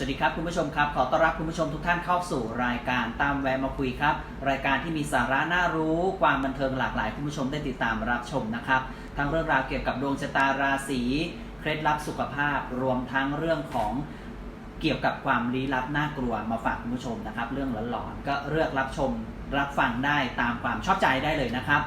สวัสดีครับคุณผู้ชมครับ ขอต้อนรับคุณผู้ชมทุกท่านเข้าสู่รายการตามแวะมาคุยครับ รายการที่มีสาระน่ารู้ ความบันเทิงหลากหลายคุณผู้ชมได้ติดตามรับชมนะครับทั้งเรื่องราวเกี่ยวกับดวงชะตาราศีเคล็ดลับสุขภาพ รวมทั้งเรื่องของเกี่ยวกับความลี้ลับน่ากลัวมาฝากคุณผู้ชมนะครับ เรื่องหลอนๆก็เลือกรับชมรับฟังได้ตามความชอบใจได้เลยนะครับ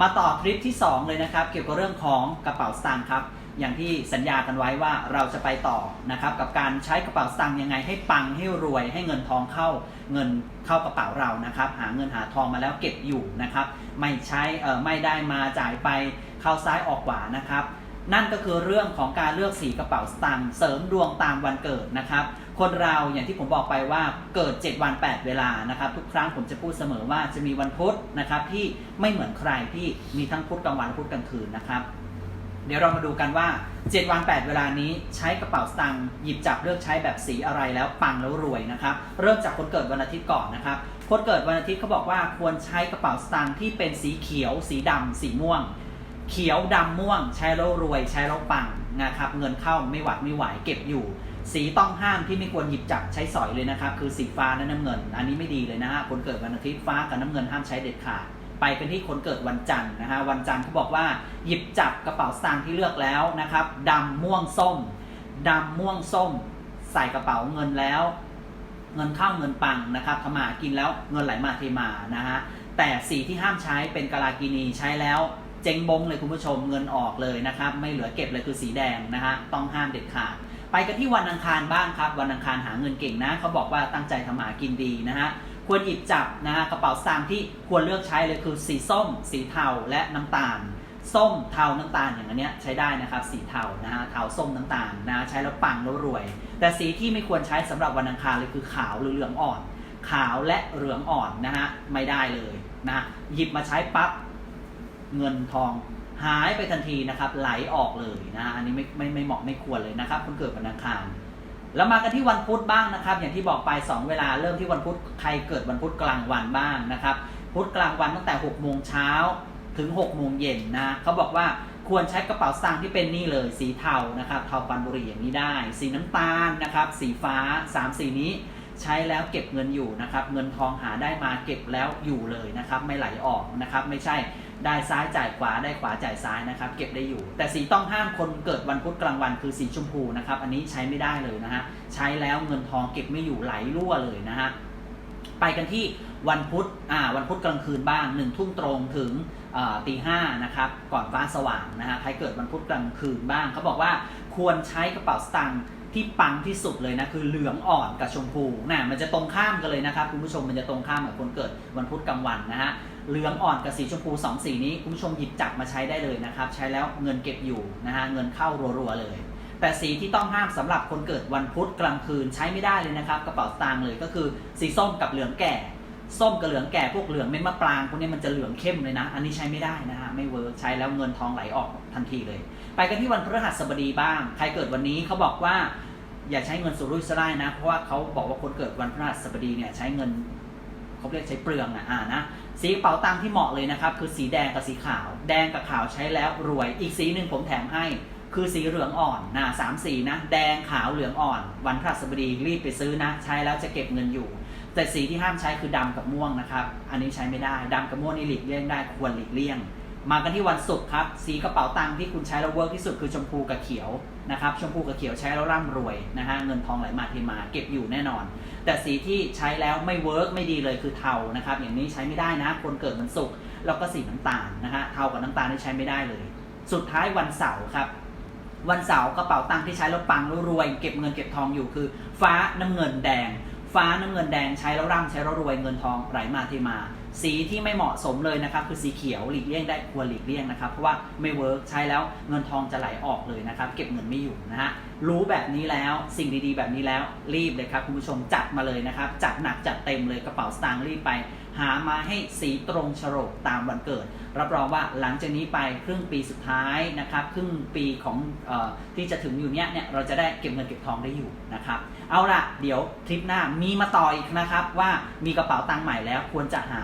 มาต่อทริปที่ 2 เลยนะครับ เกี่ยวกับเรื่องของกระเป๋าสตางค์ครับ อย่างที่สัญญากันไว้ว่าเราจะไปต่อนะครับ กับการใช้กระเป๋าสตางค์ยังไงให้ปังให้รวยให้เงินทองเข้าเงินเข้ากระเป๋าเรานะครับ หาเงินหาทองมาแล้วเก็บอยู่นะครับ ไม่ใช้เออไม่ได้มาจ่ายไปเข้าซ้ายออกขวานะครับนั่นก็คือเรื่องของการเลือกสีกระเป๋าสตางค์เสริมดวงตามวันเกิดนะครับ คนเราอย่างที่ผมบอกไปว่าเกิด 7 วัน 8 เวลานะครับ ทุกครั้งผมจะพูดเสมอว่าจะมีวันพุธนะครับที่ไม่เหมือนใครที่มีทั้งพุธกลางวันและพุธกลางคืนนะครับ เดี๋ยวเรามาดูกันว่า 7 วัน 8 เวลานี้ใช้กระเป๋าสตางค์หยิบจับเลือกใช้แบบสีอะไรแล้วปังแล้วรวยนะครับ เริ่มจากคนเกิดวันอาทิตย์ก่อนนะครับ คนเกิดวันอาทิตย์เขาบอกว่าควรใช้กระเป๋าสตางค์ที่เป็นสีเขียว สีดำสีม่วง เขียวดำม่วง ใช้แล้วรวย ใช้แล้วปังนะครับ เงินเข้าไม่หวัดไม่ไหวเก็บอยู่ สีต้องห้ามที่ไม่ควรหยิบจับใช้สอยเลยนะครับ คือสีฟ้าและน้ำเงิน อันนี้ไม่ดีเลยนะฮะคนเกิดวันอาทิตย์ฟ้ากับน้ำเงินห้ามใช้เด็ดขาด ไปกันที่คนเกิดวันจันทร์นะฮะวันจันทร์เขาบอกว่าหยิบจับกระเป๋าสตางค์ที่เลือกแล้วนะครับดำม่วงส้มดำม่วงส้ม ใส่กระเป๋าเงินแล้ว เงินเข้าเงินปังนะครับทำมากินแล้วเงินไหลมาเทมานะฮะแต่สีที่ห้ามใช้เป็นกาลากินีใช้แล้วเจ๊งบงเลยคุณผู้ชมเงินออกเลยนะครับ ไม่เหลือเก็บเลยคือสีแดงนะฮะต้องห้ามเด็ดขาดไปกันที่วันอังคารบ้างครับ วันอังคารหาเงินเก่งนะเขาบอกว่าตั้งใจทำมาหากินดีนะฮะ ควรหยิบจับนะฮะกระเป๋าสตางค์ที่ควรเลือกใช้เลยคือสีส้ม สีเทาและน้ำตาล ส้มเทาน้ำตาลอย่างเนี้ยใช้ได้นะครับสีเทานะฮะเทาส้มน้ำตาลนะใช้แล้วปังแล้วรวย แต่สีที่ไม่ควรใช้สำหรับวันอังคารเลยคือขาวหรือเหลืองอ่อน ขาวและเหลืองอ่อนนะฮะไม่ได้เลยนะหยิบมาใช้ปั๊บเงินทองหายไปทันทีนะครับไหลออกเลยนะฮะอันนี้ไม่ไม่ไม่เหมาะไม่ควรเลยนะครับคนเกิดวันอังคาร แล้วมากันที่วันพุธบ้างนะครับ อย่างที่บอกไป 2 เวลาเริ่มที่วันพุธใครเกิดวันพุธกลางวันบ้างนะครับ พุธกลางวันตั้งแต่6โมงเช้าถึง6โมงเย็นนะเขาบอกว่าควรใช้กระเป๋าสตางค์ที่เป็นนี่เลยสีเทานะครับเทาปันบุรีอย่างนี้ได้ สีน้ำตาลนะครับ สีฟ้า 3 สีนี้ใช้แล้วเก็บเงินอยู่นะครับ เงินทองหาได้มาเก็บแล้วอยู่เลยนะครับ ไม่ไหลออกนะครับ ไม่ใช่ ได้ซ้ายจ่ายขวาได้ขวาจ่ายซ้ายนะครับ เก็บได้อยู่ แต่สีต้องห้ามคนเกิดวันพุธกลางวันคือสีชมพูนะครับ อันนี้ใช้ไม่ได้เลยนะฮะใช้แล้วเงินทองเก็บไม่อยู่ไหลรั่วเลยนะฮะไปกันที่วันพุธอ่าวันพุธกลางคืนบ้างหนึ่งทุ่มตรงถึงตีห้านะครับก่อนฟ้าสว่างนะฮะใครเกิดวันพุธกลางคืนบ้างเขาบอกว่าควรใช้กระเป๋าสตางค์ที่ปังที่สุดเลยนะคือเหลืองอ่อนกับชมพูนะมันจะตรงข้ามกันเลยนะครับคุณผู้ชมมันจะตรงข้ามกับคนเกิดวันพุธกลางวันนะฮะ เหลืองอ่อนกับสีชมพูสองสีนี้คุณผู้ชมหยิบจับมาใช้ได้เลยนะครับ ใช้แล้วเงินเก็บอยู่นะฮะเงินเข้ารัวๆเลย แต่สีที่ต้องห้ามสำหรับคนเกิดวันพุธกลางคืนใช้ไม่ได้เลยนะครับ กระเป๋าสตางค์เลยก็คือสีส้มกับเหลืองแก่ ส้มกับเหลืองแก่พวกเหลืองเม็ดมะปรางพวกนี้มันจะเหลืองเข้มเลยนะ อันนี้ใช้ไม่ได้นะฮะไม่เวิร์กใช้แล้วเงินทองไหลออกทันทีเลย ไปกันที่วันพฤหัสบดีบ้าง ใครเกิดวันนี้เขาบอกว่าอย่าใช้เงินสุรุ่ยสุร่ายนะ เพราะว่าเขาบอกว่าคนเกิดวันพฤหัสบดีเนี่ยใช้เงิน เขาเรียกใช้เปลืองอะอ่านะสีกระเป๋าตังค์ที่เหมาะเลยนะครับ คือสีแดงกับสีขาว แดงกับขาวใช้แล้วรวย อีกสีหนึ่งผมแถมให้ คือสีเหลืองอ่อนนะสามสีนะ แดงขาวเหลืองอ่อน วันพฤหัสบดีรีบไปซื้อนะ ใช้แล้วจะเก็บเงินอยู่ แต่สีที่ห้ามใช้คือดำกับม่วงนะครับ อันนี้ใช้ไม่ได้ดำกับม่วงนี่หลีกเลี่ยงได้ควรหลีกเลี่ยง มากันที่วันศุกร์ครับสีกระเป๋าตังค์ที่คุณใช้แล้วเวิร์กที่สุดคือชมพูกับเขียวนะครับชมพูกับเขียวใช้แล้วร่ำรวยนะฮะเงินทองไหลมาเทมาเก็บอยู่แน่นอน แต่สีที่ใช้แล้วไม่เวิร์กไม่ดีเลยคือเทานะครับอย่างนี้ใช้ไม่ได้นะ คนเกิดวันศุกร์แล้วก็สีน้ำตาลนะฮะเทากับน้ำตาลนี่ใช้ไม่ได้เลย สุดท้ายวันเสาร์ครับวันเสาร์กระเป๋าตังค์ที่ใช้แล้วปังแล้วรวย เก็บเงินเก็บทองอยู่คือ ฟ้าน้ำเงินแดง ฟ้าน้ำเงินแดงใช้แล้วร่ำใช้แล้วรวยเงินทองไหลมาเทมา สีที่ไม่เหมาะสมเลยนะครับคือสีเขียวหลีกเลี่ยงได้ควรหลีกเลี่ยงนะครับเพราะว่าไม่เวิร์กใช้แล้วเงินทองจะไหลออกเลยนะครับเก็บเงินไม่อยู่นะฮะรู้แบบนี้แล้วสิ่งดีๆ แบบนี้แล้วรีบเลยครับคุณผู้ชมจัดมาเลยนะครับจัดหนักจัดเต็มเลยกระเป๋าสตางค์รีบไป หามาให้สีตรงฉลกตามวันเกิด รับรองว่าหลังจากนี้ไปครึ่งปีสุดท้ายนะครับครึ่งปีของออที่จะถึงอยู่เนี้ยเนี่ยเราจะได้เก็บเงินเก็บทองได้อยู่นะครับเอาละเดี๋ยวทริปหน้ามีมาต่ออีกนะครับว่ามีกระเป๋าตังค์ใหม่แล้วควรจะหา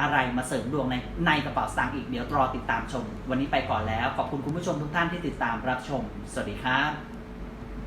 อะไรมาเสริมดวงในในกระเป๋าตางค์อีกเดี๋ยวรอติดตามชม วันนี้ไปก่อนแล้ว ขอบคุณคุณผู้ชมทุกท่านที่ติดตามรับชม สวัสดีครับ